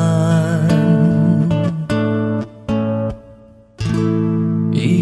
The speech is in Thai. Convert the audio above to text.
ร